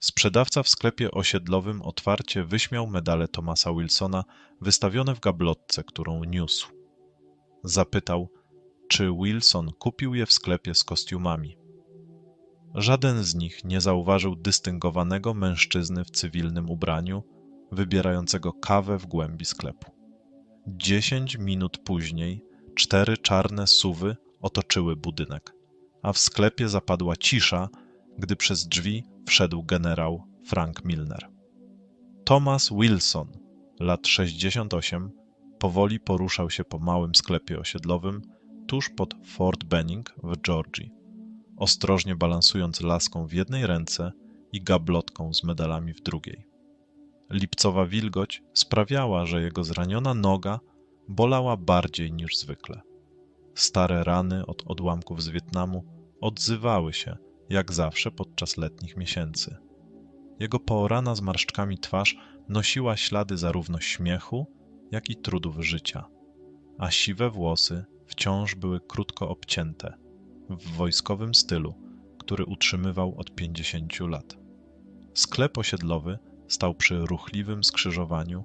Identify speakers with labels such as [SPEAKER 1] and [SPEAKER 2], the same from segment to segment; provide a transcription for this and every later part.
[SPEAKER 1] Sprzedawca w sklepie osiedlowym otwarcie wyśmiał medale Thomasa Wilsona wystawione w gablotce, którą niósł. Zapytał, czy Wilson kupił je w sklepie z kostiumami. Żaden z nich nie zauważył dystyngowanego mężczyzny w cywilnym ubraniu, wybierającego kawę w głębi sklepu. Dziesięć minut później cztery czarne suwy otoczyły budynek, a w sklepie zapadła cisza, gdy przez drzwi wszedł generał Frank Milner. Thomas Wilson, lat 68, powoli poruszał się po małym sklepie osiedlowym tuż pod Fort Benning w Georgii, ostrożnie balansując laską w jednej ręce i gablotką z medalami w drugiej. Lipcowa wilgoć sprawiała, że jego zraniona noga bolała bardziej niż zwykle. Stare rany od odłamków z Wietnamu odzywały się, jak zawsze podczas letnich miesięcy. Jego poorana zmarszczkami twarz nosiła ślady zarówno śmiechu, jak i trudów życia, a siwe włosy wciąż były krótko obcięte, w wojskowym stylu, który utrzymywał od pięćdziesięciu lat. Sklep osiedlowy stał przy ruchliwym skrzyżowaniu,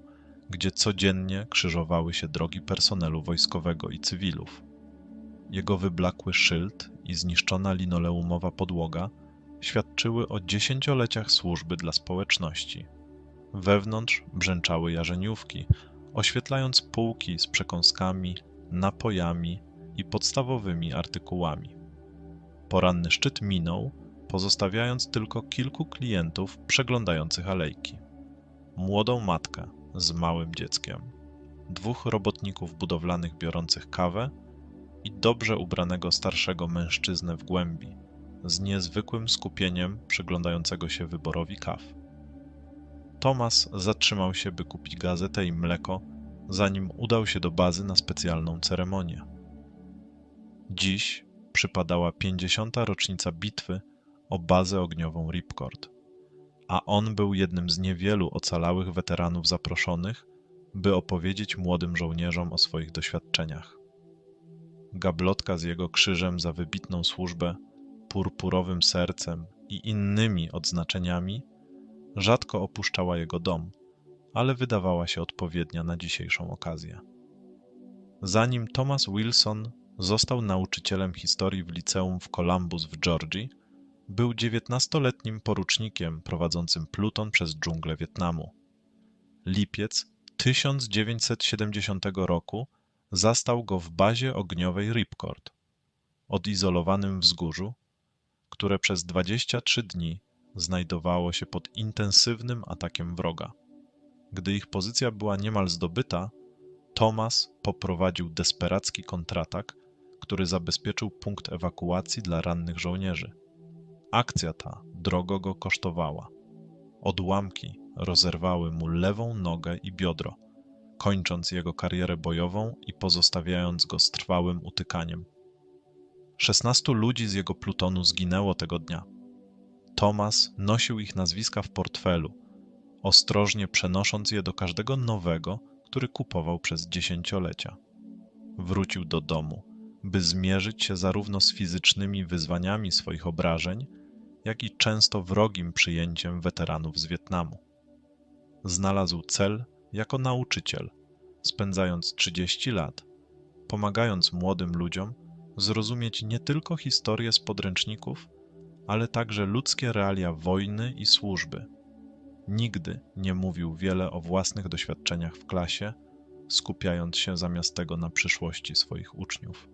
[SPEAKER 1] gdzie codziennie krzyżowały się drogi personelu wojskowego i cywilów. Jego wyblakły szyld i zniszczona linoleumowa podłoga świadczyły o dziesięcioleciach służby dla społeczności. Wewnątrz brzęczały jarzeniówki, oświetlając półki z przekąskami, napojami i podstawowymi artykułami. Poranny szczyt minął, pozostawiając tylko kilku klientów przeglądających alejki. Młodą matkę z małym dzieckiem, dwóch robotników budowlanych biorących kawę i dobrze ubranego starszego mężczyznę w głębi, z niezwykłym skupieniem przyglądającego się wyborowi kaw. Tomas zatrzymał się, by kupić gazetę i mleko, zanim udał się do bazy na specjalną ceremonię. Dziś przypadała 50. rocznica bitwy o bazę ogniową Ripcord, a on był jednym z niewielu ocalałych weteranów zaproszonych, by opowiedzieć młodym żołnierzom o swoich doświadczeniach. Gablotka z jego krzyżem za wybitną służbę, purpurowym sercem i innymi odznaczeniami rzadko opuszczała jego dom, ale wydawała się odpowiednia na dzisiejszą okazję. Zanim Thomas Wilson został nauczycielem historii w liceum w Columbus w Georgii, był dziewiętnastoletnim porucznikiem prowadzącym pluton przez dżunglę Wietnamu. Lipiec 1970 roku zastał go w bazie ogniowej Ripcord, odizolowanym wzgórzu, które przez 23 dni znajdowało się pod intensywnym atakiem wroga. Gdy ich pozycja była niemal zdobyta, Thomas poprowadził desperacki kontratak, który zabezpieczył punkt ewakuacji dla rannych żołnierzy. Akcja ta drogo go kosztowała. Odłamki rozerwały mu lewą nogę i biodro, kończąc jego karierę bojową i pozostawiając go z trwałym utykaniem. Szesnastu ludzi z jego plutonu zginęło tego dnia. Thomas nosił ich nazwiska w portfelu, ostrożnie przenosząc je do każdego nowego, który kupował przez dziesięciolecia. Wrócił do domu, by zmierzyć się zarówno z fizycznymi wyzwaniami swoich obrażeń, jak i często wrogim przyjęciem weteranów z Wietnamu. Znalazł cel jako nauczyciel, spędzając 30 lat, pomagając młodym ludziom zrozumieć nie tylko historię z podręczników, ale także ludzkie realia wojny i służby. Nigdy nie mówił wiele o własnych doświadczeniach w klasie, skupiając się zamiast tego na przyszłości swoich uczniów.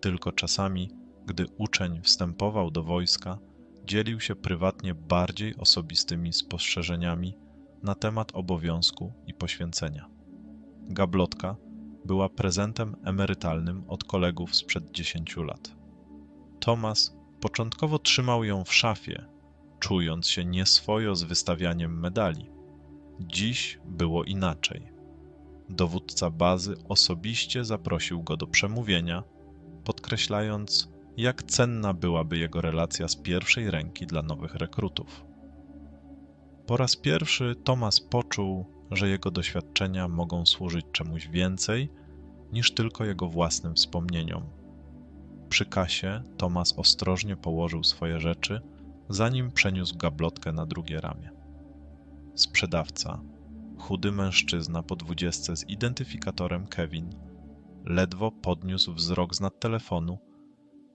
[SPEAKER 1] Tylko czasami, gdy uczeń wstępował do wojska, dzielił się prywatnie bardziej osobistymi spostrzeżeniami na temat obowiązku i poświęcenia. Gablotka była prezentem emerytalnym od kolegów sprzed dziesięciu lat. Thomas początkowo trzymał ją w szafie, czując się nieswojo z wystawianiem medali. Dziś było inaczej. Dowódca bazy osobiście zaprosił go do przemówienia, podkreślając, jak cenna byłaby jego relacja z pierwszej ręki dla nowych rekrutów. Po raz pierwszy Tomas poczuł, że jego doświadczenia mogą służyć czemuś więcej niż tylko jego własnym wspomnieniom. Przy kasie Tomas ostrożnie położył swoje rzeczy, zanim przeniósł gablotkę na drugie ramię. Sprzedawca, chudy mężczyzna po dwudziestce z identyfikatorem Kevin, ledwo podniósł wzrok z nad telefonu,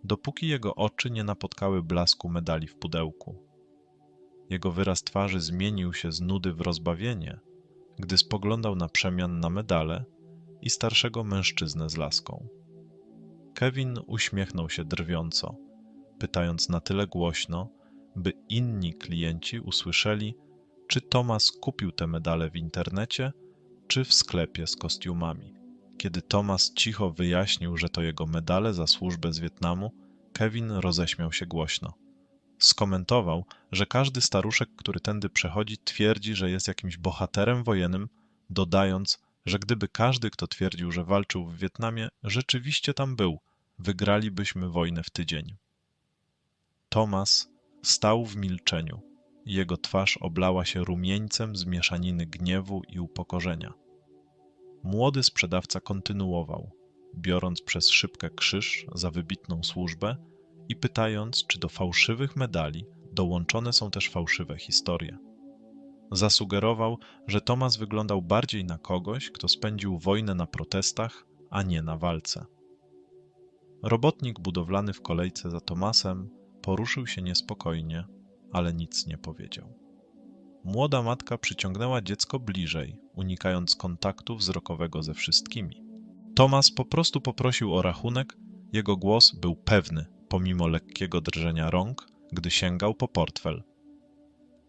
[SPEAKER 1] dopóki jego oczy nie napotkały blasku medali w pudełku. Jego wyraz twarzy zmienił się z nudy w rozbawienie, gdy spoglądał na przemian na medale i starszego mężczyznę z laską. Kevin uśmiechnął się drwiąco, pytając na tyle głośno, by inni klienci usłyszeli, czy Thomas kupił te medale w internecie, czy w sklepie z kostiumami. Kiedy Thomas cicho wyjaśnił, że to jego medale za służbę z Wietnamu, Kevin roześmiał się głośno. Skomentował, że każdy staruszek, który tędy przechodzi, twierdzi, że jest jakimś bohaterem wojennym, dodając, że gdyby każdy, kto twierdził, że walczył w Wietnamie, rzeczywiście tam był, wygralibyśmy wojnę w tydzień. Thomas stał w milczeniu. Jego twarz oblała się rumieńcem z mieszaniny gniewu i upokorzenia. Młody sprzedawca kontynuował, biorąc przez szybkę krzyż za wybitną służbę i pytając, czy do fałszywych medali dołączone są też fałszywe historie. Zasugerował, że Tomas wyglądał bardziej na kogoś, kto spędził wojnę na protestach, a nie na walce. Robotnik budowlany w kolejce za Tomasem poruszył się niespokojnie, ale nic nie powiedział. Młoda matka przyciągnęła dziecko bliżej, unikając kontaktu wzrokowego ze wszystkimi. Tomas po prostu poprosił o rachunek, jego głos był pewny, pomimo lekkiego drżenia rąk, gdy sięgał po portfel.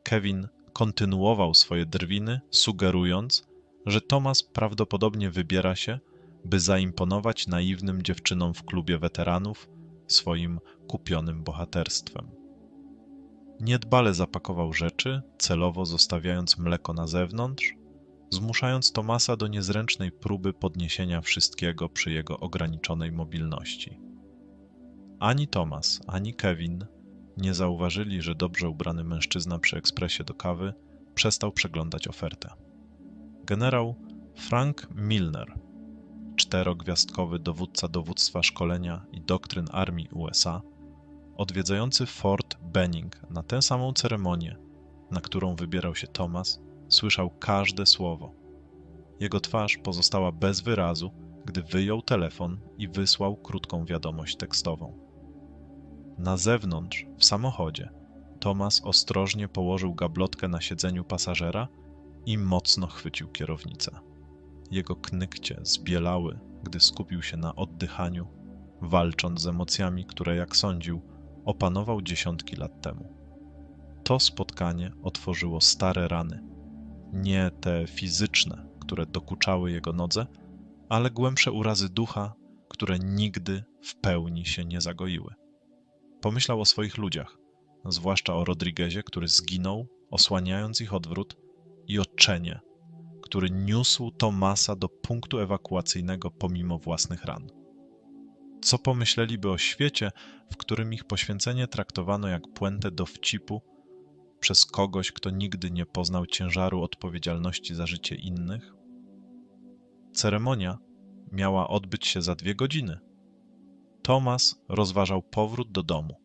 [SPEAKER 1] Kevin kontynuował swoje drwiny, sugerując, że Tomas prawdopodobnie wybiera się, by zaimponować naiwnym dziewczynom w klubie weteranów swoim kupionym bohaterstwem. Niedbale zapakował rzeczy, celowo zostawiając mleko na zewnątrz, zmuszając Tomasa do niezręcznej próby podniesienia wszystkiego przy jego ograniczonej mobilności. Ani Tomas, ani Kevin nie zauważyli, że dobrze ubrany mężczyzna przy ekspresie do kawy przestał przeglądać ofertę. Generał Frank Milner, czterogwiazdkowy dowódca dowództwa szkolenia i doktryn armii USA, odwiedzający Fort Benning na tę samą ceremonię, na którą wybierał się Thomas, słyszał każde słowo. Jego twarz pozostała bez wyrazu, gdy wyjął telefon i wysłał krótką wiadomość tekstową. Na zewnątrz, w samochodzie, Thomas ostrożnie położył gablotkę na siedzeniu pasażera i mocno chwycił kierownicę. Jego knykcie zbielały, gdy skupił się na oddychaniu, walcząc z emocjami, które, jak sądził, opanował dziesiątki lat temu. To spotkanie otworzyło stare rany, nie te fizyczne, które dokuczały jego nodze, ale głębsze urazy ducha, które nigdy w pełni się nie zagoiły. Pomyślał o swoich ludziach, zwłaszcza o Rodriguezie, który zginął, osłaniając ich odwrót, i o Czenie, który niósł Tomasa do punktu ewakuacyjnego pomimo własnych ran. Co pomyśleliby o świecie, w którym ich poświęcenie traktowano jak puentę dowcipu przez kogoś, kto nigdy nie poznał ciężaru odpowiedzialności za życie innych? Ceremonia miała odbyć się za dwie godziny, Tomas rozważał powrót do domu.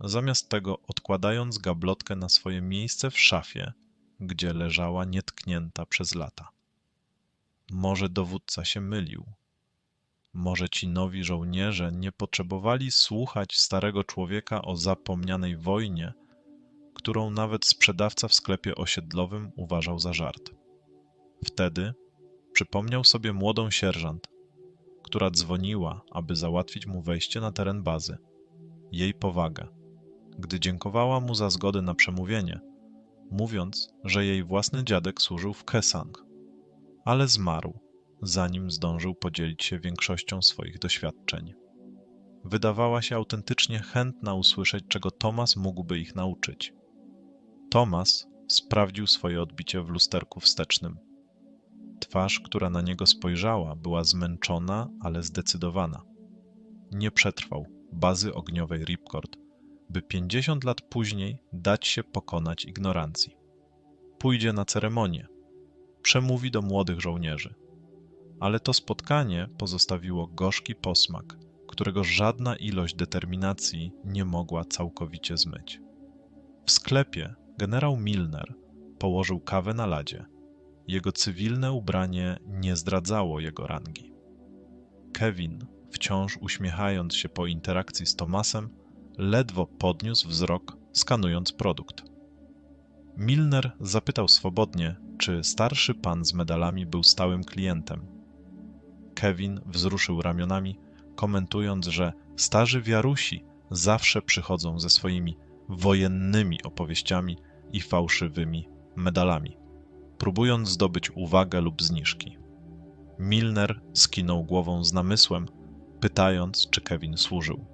[SPEAKER 1] Zamiast tego odkładając gablotkę na swoje miejsce w szafie, gdzie leżała nietknięta przez lata. Może dowódca się mylił. Może ci nowi żołnierze nie potrzebowali słuchać starego człowieka o zapomnianej wojnie, którą nawet sprzedawca w sklepie osiedlowym uważał za żart. Wtedy przypomniał sobie młodą sierżant, która dzwoniła, aby załatwić mu wejście na teren bazy. Jej powagę, gdy dziękowała mu za zgodę na przemówienie, mówiąc, że jej własny dziadek służył w Kesang, ale zmarł, zanim zdążył podzielić się większością swoich doświadczeń. Wydawała się autentycznie chętna usłyszeć, czego Tomas mógłby ich nauczyć. Tomas sprawdził swoje odbicie w lusterku wstecznym. Twarz, która na niego spojrzała, była zmęczona, ale zdecydowana. Nie przetrwał bazy ogniowej Ripcord, by pięćdziesiąt lat później dać się pokonać ignorancji. Pójdzie na ceremonię, przemówi do młodych żołnierzy. Ale to spotkanie pozostawiło gorzki posmak, którego żadna ilość determinacji nie mogła całkowicie zmyć. W sklepie generał Milner położył kawę na ladzie. Jego cywilne ubranie nie zdradzało jego rangi. Kevin, wciąż uśmiechając się po interakcji z Tomasem, ledwo podniósł wzrok, skanując produkt. Milner zapytał swobodnie, czy starszy pan z medalami był stałym klientem. Kevin wzruszył ramionami, komentując, że starzy wiarusi zawsze przychodzą ze swoimi wojennymi opowieściami i fałszywymi medalami, próbując zdobyć uwagę lub zniżki. Milner skinął głową z namysłem, pytając, czy Kevin służył.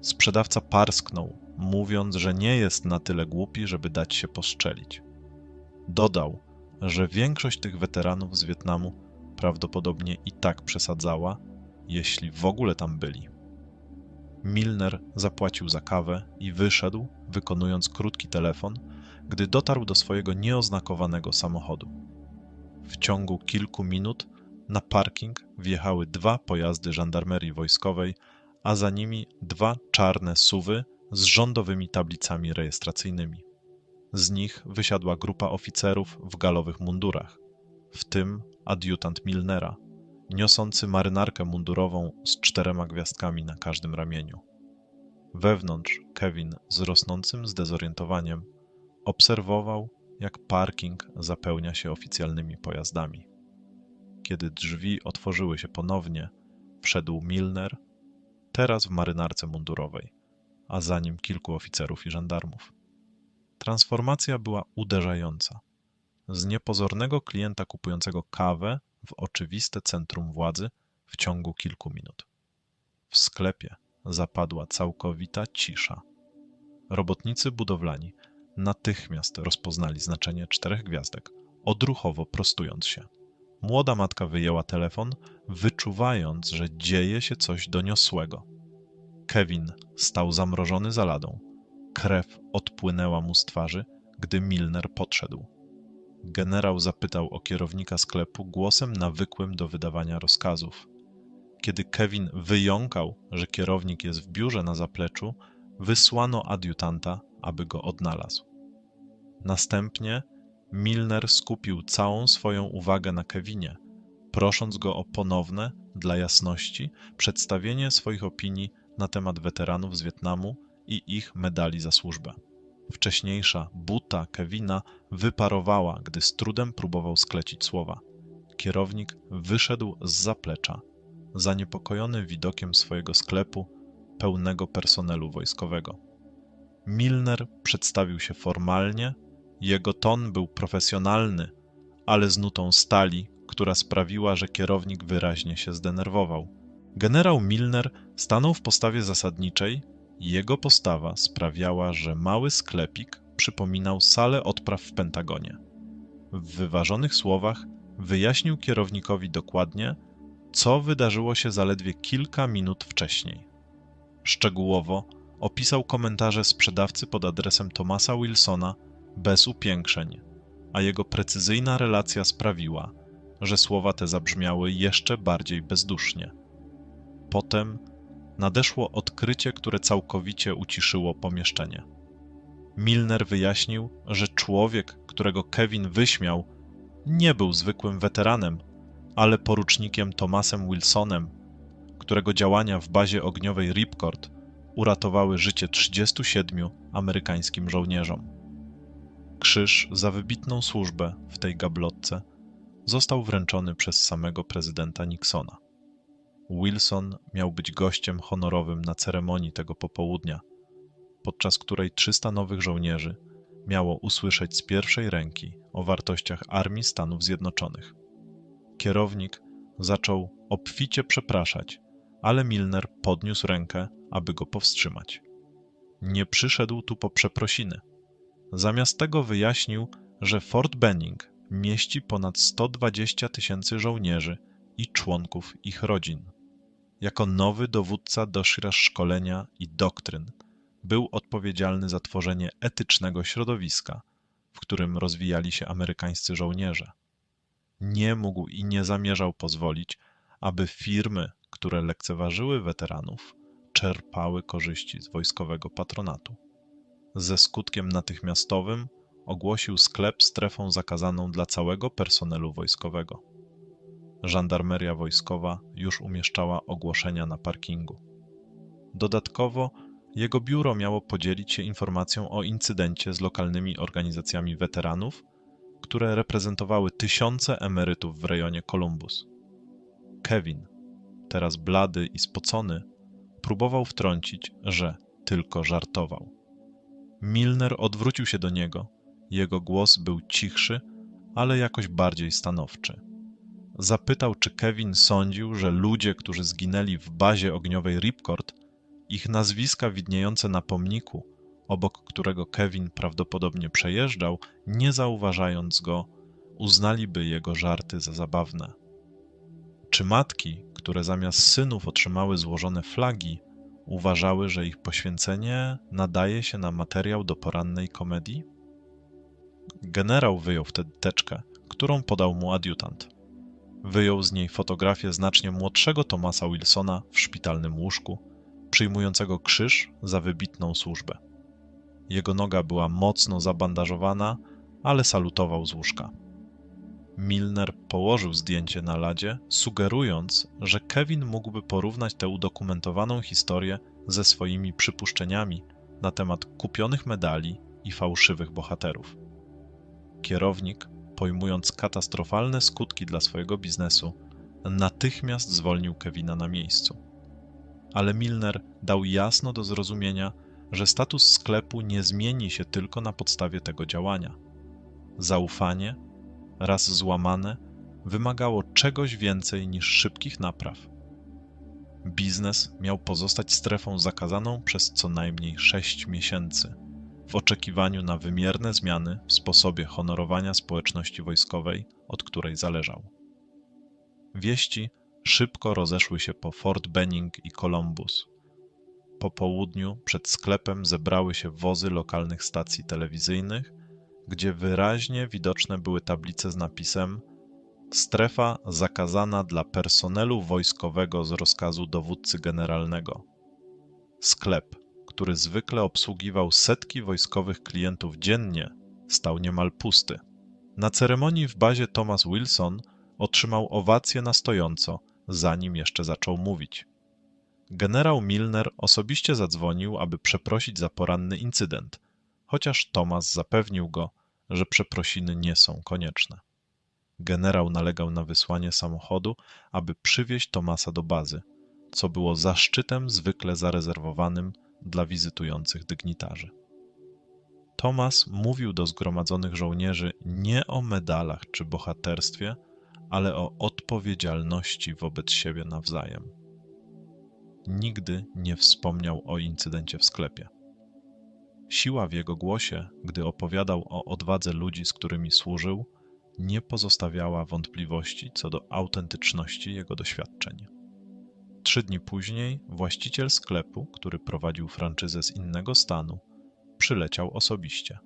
[SPEAKER 1] Sprzedawca parsknął, mówiąc, że nie jest na tyle głupi, żeby dać się postrzelić. Dodał, że większość tych weteranów z Wietnamu prawdopodobnie i tak przesadzała, jeśli w ogóle tam byli. Milner zapłacił za kawę i wyszedł, wykonując krótki telefon, gdy dotarł do swojego nieoznakowanego samochodu. W ciągu kilku minut na parking wjechały dwa pojazdy żandarmerii wojskowej, a za nimi dwa czarne suwy z rządowymi tablicami rejestracyjnymi. Z nich wysiadła grupa oficerów w galowych mundurach, w tym adiutant Milnera, niosący marynarkę mundurową z czterema gwiazdkami na każdym ramieniu. Wewnątrz Kevin z rosnącym zdezorientowaniem obserwował, jak parking zapełnia się oficjalnymi pojazdami. Kiedy drzwi otworzyły się ponownie, wszedł Milner, teraz w marynarce mundurowej, a za nim kilku oficerów i żandarmów. Transformacja była uderzająca. Z niepozornego klienta kupującego kawę w oczywiste centrum władzy w ciągu kilku minut. W sklepie zapadła całkowita cisza. Robotnicy budowlani natychmiast rozpoznali znaczenie czterech gwiazdek, odruchowo prostując się. Młoda matka wyjęła telefon, wyczuwając, że dzieje się coś doniosłego. Kevin stał zamrożony za ladą. Krew odpłynęła mu z twarzy, gdy Milner podszedł. Generał zapytał o kierownika sklepu głosem nawykłym do wydawania rozkazów. Kiedy Kevin wyjąkał, że kierownik jest w biurze na zapleczu, wysłano adiutanta, aby go odnalazł. Następnie Milner skupił całą swoją uwagę na Kevinie, prosząc go o ponowne, dla jasności, przedstawienie swoich opinii na temat weteranów z Wietnamu i ich medali za służbę. Wcześniejsza buta Kevina wyparowała, gdy z trudem próbował sklecić słowa. Kierownik wyszedł z zaplecza, zaniepokojony widokiem swojego sklepu pełnego personelu wojskowego. Milner przedstawił się formalnie, jego ton był profesjonalny, ale z nutą stali, która sprawiła, że kierownik wyraźnie się zdenerwował. Generał Milner stanął w postawie zasadniczej, jego postawa sprawiała, że mały sklepik przypominał salę odpraw w Pentagonie. W wyważonych słowach wyjaśnił kierownikowi dokładnie, co wydarzyło się zaledwie kilka minut wcześniej. Szczegółowo opisał komentarze sprzedawcy pod adresem Thomasa Wilsona bez upiększeń, a jego precyzyjna relacja sprawiła, że słowa te zabrzmiały jeszcze bardziej bezdusznie. Potem nadeszło odkrycie, które całkowicie uciszyło pomieszczenie. Milner wyjaśnił, że człowiek, którego Kevin wyśmiał, nie był zwykłym weteranem, ale porucznikiem Thomasem Wilsonem, którego działania w bazie ogniowej Ripcord uratowały życie 37 amerykańskim żołnierzom. Krzyż za wybitną służbę w tej gablotce został wręczony przez samego prezydenta Nixona. Wilson miał być gościem honorowym na ceremonii tego popołudnia, podczas której 300 nowych żołnierzy miało usłyszeć z pierwszej ręki o wartościach Armii Stanów Zjednoczonych. Kierownik zaczął obficie przepraszać, ale Milner podniósł rękę, aby go powstrzymać. Nie przyszedł tu po przeprosiny. Zamiast tego wyjaśnił, że Fort Benning mieści ponad 120 tysięcy żołnierzy i członków ich rodzin. Jako nowy dowódca doszra szkolenia i doktryn, był odpowiedzialny za tworzenie etycznego środowiska, w którym rozwijali się amerykańscy żołnierze. Nie mógł i nie zamierzał pozwolić, aby firmy, które lekceważyły weteranów, czerpały korzyści z wojskowego patronatu. Ze skutkiem natychmiastowym ogłosił sklep strefą zakazaną dla całego personelu wojskowego. Żandarmeria wojskowa już umieszczała ogłoszenia na parkingu. Dodatkowo jego biuro miało podzielić się informacją o incydencie z lokalnymi organizacjami weteranów, które reprezentowały tysiące emerytów w rejonie Columbus. Kevin, teraz blady i spocony, próbował wtrącić, że tylko żartował. Milner odwrócił się do niego. Jego głos był cichszy, ale jakoś bardziej stanowczy. Zapytał, czy Kevin sądził, że ludzie, którzy zginęli w bazie ogniowej Ripcord, ich nazwiska widniejące na pomniku, obok którego Kevin prawdopodobnie przejeżdżał, nie zauważając go, uznaliby jego żarty za zabawne. Czy matki, które zamiast synów otrzymały złożone flagi, uważały, że ich poświęcenie nadaje się na materiał do porannej komedii? Generał wyjął wtedy teczkę, którą podał mu adiutant. Wyjął z niej fotografię znacznie młodszego Thomasa Wilsona w szpitalnym łóżku, przyjmującego krzyż za wybitną służbę. Jego noga była mocno zabandażowana, ale salutował z łóżka. Milner położył zdjęcie na ladzie, sugerując, że Kevin mógłby porównać tę udokumentowaną historię ze swoimi przypuszczeniami na temat kupionych medali i fałszywych bohaterów. Kierownik, pojmując katastrofalne skutki dla swojego biznesu, natychmiast zwolnił Kevina na miejscu. Ale Milner dał jasno do zrozumienia, że status sklepu nie zmieni się tylko na podstawie tego działania. Zaufanie raz złamane, wymagało czegoś więcej niż szybkich napraw. Biznes miał pozostać strefą zakazaną przez co najmniej sześć miesięcy, w oczekiwaniu na wymierne zmiany w sposobie honorowania społeczności wojskowej, od której zależał. Wieści szybko rozeszły się po Fort Benning i Columbus. Po południu przed sklepem zebrały się wozy lokalnych stacji telewizyjnych, gdzie wyraźnie widoczne były tablice z napisem Strefa zakazana dla personelu wojskowego z rozkazu dowódcy generalnego. Sklep, który zwykle obsługiwał setki wojskowych klientów dziennie, stał niemal pusty. Na ceremonii w bazie Thomas Wilson otrzymał owację na stojąco, zanim jeszcze zaczął mówić. Generał Milner osobiście zadzwonił, aby przeprosić za poranny incydent, chociaż Thomas zapewnił go, że przeprosiny nie są konieczne. Generał nalegał na wysłanie samochodu, aby przywieźć Tomasa do bazy, co było zaszczytem zwykle zarezerwowanym dla wizytujących dygnitarzy. Tomas mówił do zgromadzonych żołnierzy nie o medalach czy bohaterstwie, ale o odpowiedzialności wobec siebie nawzajem. Nigdy nie wspomniał o incydencie w sklepie. Siła w jego głosie, gdy opowiadał o odwadze ludzi, z którymi służył, nie pozostawiała wątpliwości co do autentyczności jego doświadczeń. Trzy dni później właściciel sklepu, który prowadził franczyzę z innego stanu, przyleciał osobiście.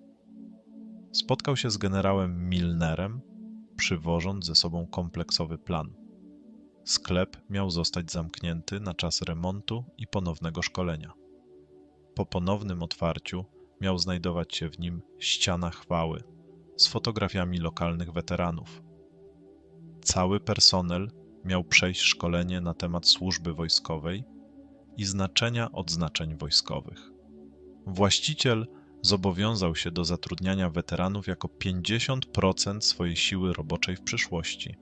[SPEAKER 1] Spotkał się z generałem Milnerem, przywożąc ze sobą kompleksowy plan. Sklep miał zostać zamknięty na czas remontu i ponownego szkolenia. Po ponownym otwarciu miał znajdować się w nim ściana chwały z fotografiami lokalnych weteranów. Cały personel miał przejść szkolenie na temat służby wojskowej i znaczenia odznaczeń wojskowych. Właściciel zobowiązał się do zatrudniania weteranów jako 50% swojej siły roboczej w przyszłości.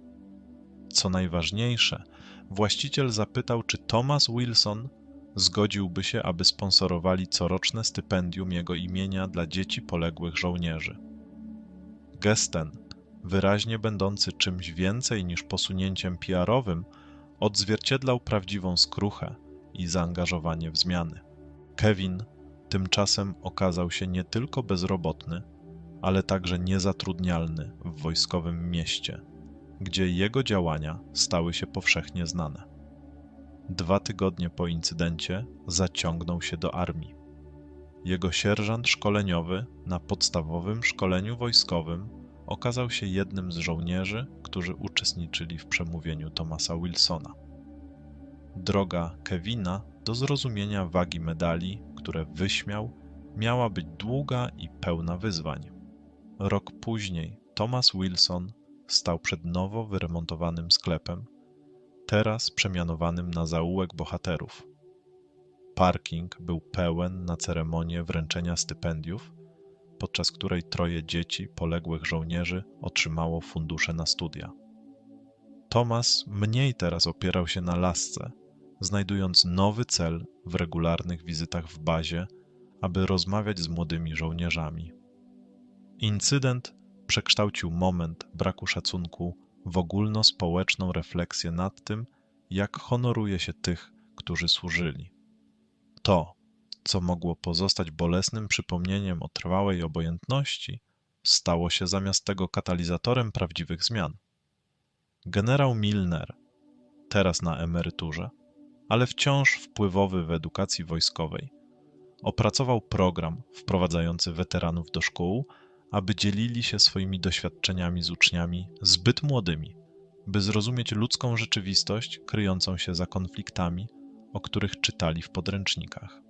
[SPEAKER 1] Co najważniejsze, właściciel zapytał, czy Thomas Wilson zgodziłby się, aby sponsorowali coroczne stypendium jego imienia dla dzieci poległych żołnierzy. Gest ten, wyraźnie będący czymś więcej niż posunięciem PR-owym, odzwierciedlał prawdziwą skruchę i zaangażowanie w zmiany. Kevin tymczasem okazał się nie tylko bezrobotny, ale także niezatrudnialny w wojskowym mieście, gdzie jego działania stały się powszechnie znane. Dwa tygodnie po incydencie zaciągnął się do armii. Jego sierżant szkoleniowy na podstawowym szkoleniu wojskowym okazał się jednym z żołnierzy, którzy uczestniczyli w przemówieniu Thomasa Wilsona. Droga Kevina do zrozumienia wagi medali, które wyśmiał, miała być długa i pełna wyzwań. Rok później Thomas Wilson stał przed nowo wyremontowanym sklepem, teraz przemianowanym na zaułek bohaterów. Parking był pełen na ceremonię wręczenia stypendiów, podczas której troje dzieci poległych żołnierzy otrzymało fundusze na studia. Thomas mniej teraz opierał się na lasce, znajdując nowy cel w regularnych wizytach w bazie, aby rozmawiać z młodymi żołnierzami. Incydent przekształcił moment braku szacunku w ogólnospołeczną refleksję nad tym, jak honoruje się tych, którzy służyli. To, co mogło pozostać bolesnym przypomnieniem o trwałej obojętności, stało się zamiast tego katalizatorem prawdziwych zmian. Generał Milner, teraz na emeryturze, ale wciąż wpływowy w edukacji wojskowej, opracował program wprowadzający weteranów do szkół, aby dzielili się swoimi doświadczeniami z uczniami zbyt młodymi, by zrozumieć ludzką rzeczywistość kryjącą się za konfliktami, o których czytali w podręcznikach.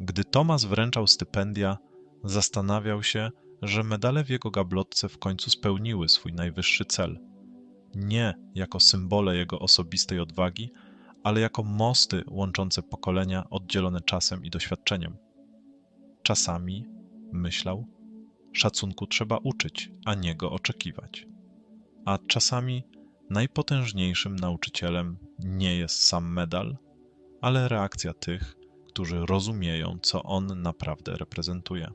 [SPEAKER 1] Gdy Tomas wręczał stypendia, zastanawiał się, że medale w jego gablotce w końcu spełniły swój najwyższy cel. Nie jako symbole jego osobistej odwagi, ale jako mosty łączące pokolenia oddzielone czasem i doświadczeniem. Czasami, myślał, szacunku trzeba uczyć, a nie go oczekiwać. A czasami najpotężniejszym nauczycielem nie jest sam medal, ale reakcja tych, którzy rozumieją, co on naprawdę reprezentuje.